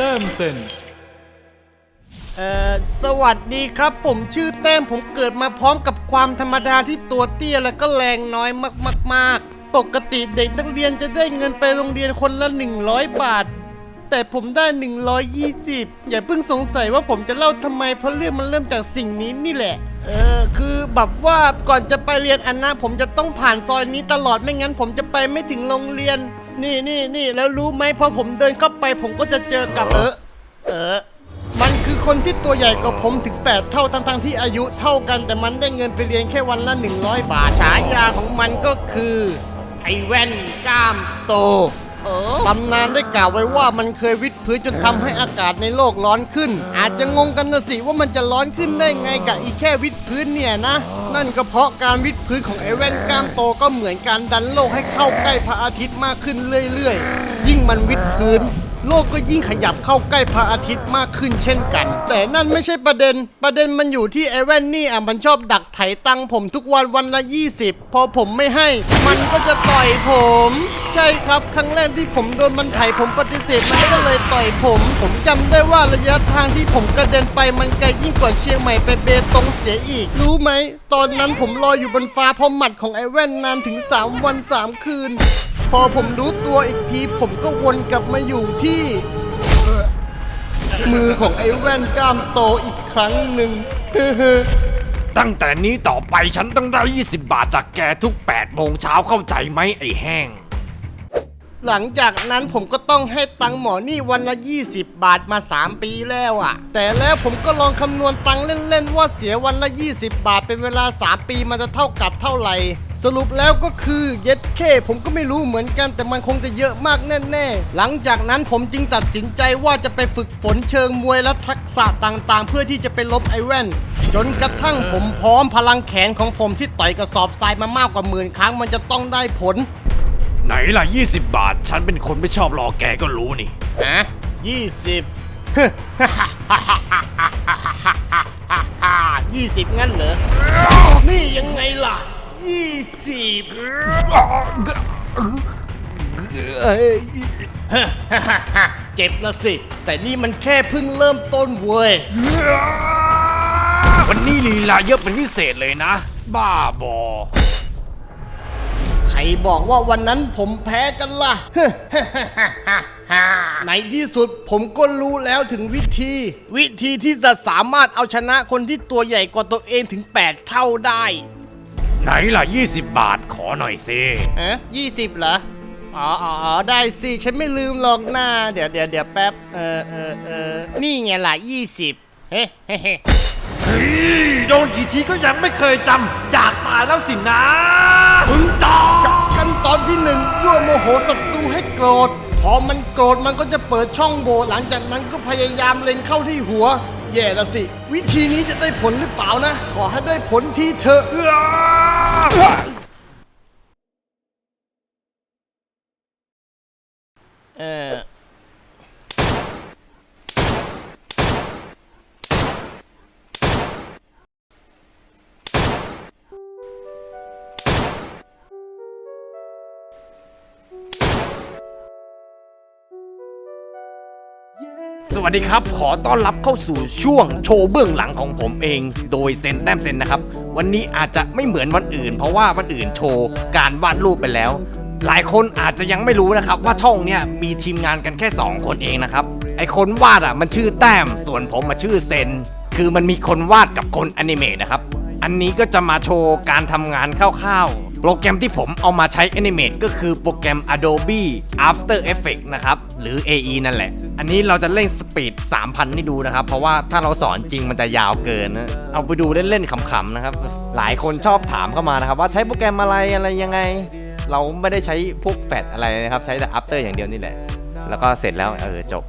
ต้มเซนเอ่อสวัสดีครับ ผมชื่อแต้มผมเกิดมาพร้อมกับความธรรมดาที่ตัวเตี้ยและก็แรงน้อยมากๆ ปกติเด็กนักเรียนจะได้เงินไปโรงเรียนคนละ 100 บาท แต่ผมได้ 120 อย่าเพิ่งสงสัยว่าผมจะเล่าทำไมเพราะเรื่องมันเริ่มจากสิ่งนี้นี่แหละ เออคือแบบว่าก่อนจะไปเรียนอันนะผมจะต้องผ่านซอยนี้ตลอดไม่งั้นผมจะไปไม่ถึงโรงเรียน นี่นี่นี่แล้วรู้ไหมพอผมเดินเข้าไปผมก็จะเจอกับเออเออ มันคือคนที่ตัวใหญ่กว่าผมถึง 8 เท่าทั้งๆที่อายุเท่ากันแต่มันได้เงินไปเรียนแค่วันละ 100 บาทฉายาของมันก็คือ ไอ้แว่นกล้ามโต ตำนานได้กล่าวไว้ว่ามันเคยวิดพื้นจนทำให้อากาศในโลกร้อนขึ้น อาจจะงงกันนะสิว่ามันจะร้อนขึ้นได้ไงกับอีแค่วิดพื้นเนี่ยนะ นั่นก็เพราะการวิดพื้นของไอแว่นกล้ามโตก็เหมือนการดันโลกให้เข้าใกล้พระอาทิตย์มากขึ้นเรื่อยๆ ยิ่งมันวิดพื้น โลกก็ยิ่งขยับเข้าใกล้พระอาทิตย์มากขึ้นเช่นกัน แต่นั่นไม่ใช่ประเด็น ประเด็นมันอยู่ที่ไอแว่นนี่อะมันชอบดักไถตังผมทุกวันวันละ 20 พอผมไม่ให้ มันก็จะต่อยผม ใช่ครับ ครั้งแรกที่ผมโดนมันไถผมปฏิเสธมันก็เลยต่อยผม ผมจำได้ว่าระยะทางที่ผมกระเด็นไปมันไกลยิ่งกว่าเชียงใหม่ไปเบตงเสียอีก รู้ไหม ตอนนั้นผมลอยอยู่บนฟ้าเพราะหมัดของไอแว่นนานถึง 3 วัน 3 คืน พอผมรู้ตัวอีกทีผมก็วนกลับมาอยู่ที่มือของไอ้แว่นกล้ามโตอีกครั้งหนึ่ง ตั้งแต่นี้ต่อไปฉันต้องได้ 20 บาทจากแกทุก 8 โมงเช้าเข้าใจไหมไอ้แห้ง หลังจากนั้นผมก็ต้องให้ตังหมอนี่วันละ 20 บาทมา 3 ปีแล้วอะ่ะ แต่แล้วผมก็ลองคำนวณตังเล่นๆว่าเสียวันละ 20 บาทเป็นเวลา 3 ปีมันจะเท่ากับเท่าไหร่สรุปแล้วก็คือเย็ดเคผมก็ไม่รู้เหมือนกันแต่มันคงจะเยอะมากแน่ๆ หลังจากนั้นผมจึงตัดสินใจว่าจะไปฝึกฝนเชิงมวยและทักษะต่างๆ เพื่อที่จะไปลบไอแว่น จนกระทั่งผมพร้อมพลังแขนของผมที่ต่อยกระสอบทรายมามากกว่าหมื่นครั้งมันจะต้องได้ผล ไหนล่ะ 20 บาท ฉันเป็นคนไม่ชอบรอแกก็รู้นี่ ฮะยี่สิบ ยี่สิบงั้นเหรอ นี่ยังไงล่ะยี่สิบ เจ็บละสิ แต่นี่มันแค่เพิ่งเริ่มต้นเว้ย วันนี้ลีลาเยอะเป็นพิเศษเลยนะ บ้าบอใคร บอกว่าวันนั้นผมแพ้กันล่ะ ในที่สุดผมก็รู้แล้วถึงวิธี วิธีที่จะสามารถเอาชนะคนที่ตัวใหญ่กว่าตัวเองถึง 8 เท่าได้ ไหนล่ะ 20 บาทขอหน่อยสิฮะยี่สิบเหรอ อ๋ออ๋ออ๋อได้สิ ฉันไม่ลืมหรอกหน้า เดี๋ยวเดี๋ยวเดี๋ยวแป๊บ เออเออเออนี่ไงล่ะยี่สิบเฮ้เฮ้เฮ้โดนกี่ทีก็ยังไม่เคยจำอยากตายแล้วสินะมึงตายขั้น ตอนที่หนึ่งยั่วโมโหศัตรูให้โกรธ พอมันโกรธมันก็จะเปิดช่องโหว่หลังจากนั้นก็พยายามเล็งเข้าที่หัว แย่ละสิ วิธีนี้จะได้ผลหรือเปล่านะ ขอให้ได้ผลทีเธอเออ สวัสดีครับ ขอต้อนรับเข้าสู่ช่วงโชว์เบื้องหลังของผมเอง โดยเซนแต้มเซนนะครับ วันนี้อาจจะไม่เหมือนวันอื่น เพราะว่าวันอื่นโชว์การวาดรูปไปแล้ว หลายคนอาจจะยังไม่รู้นะครับว่าช่องเนี้ยมีทีมงานกันแค่ 2 คนเองนะครับ ไอคนวาดอะมันชื่อแต้ม ส่วนผมมาชื่อเซน คือมันมีคนวาดกับคนอนิเมะนะครับ อันนี้ก็จะมาโชว์การทำงานคร่าวๆ โปรแกรมที่ผมเอามาใช้ Animate ก็คือโปรแกรม Adobe After Effects นะครับ หรือ AE นั่นแหละ อันนี้เราจะเล่นสปีด 3,000 ให้ดูนะครับ เพราะว่าถ้าเราสอนจริงมันจะยาวเกินนะเอาไปดูเล่นๆขำๆนะครับ หลายคนชอบถามเข้ามานะครับ ว่าใช้โปรแกรมอะไรอะไรยังไง เราไม่ได้ใช้พวกแฟดอะไรนะครับ ใช้แต่ After อย่างเดียวนี่แหละ แล้วก็เสร็จแล้วเออจบ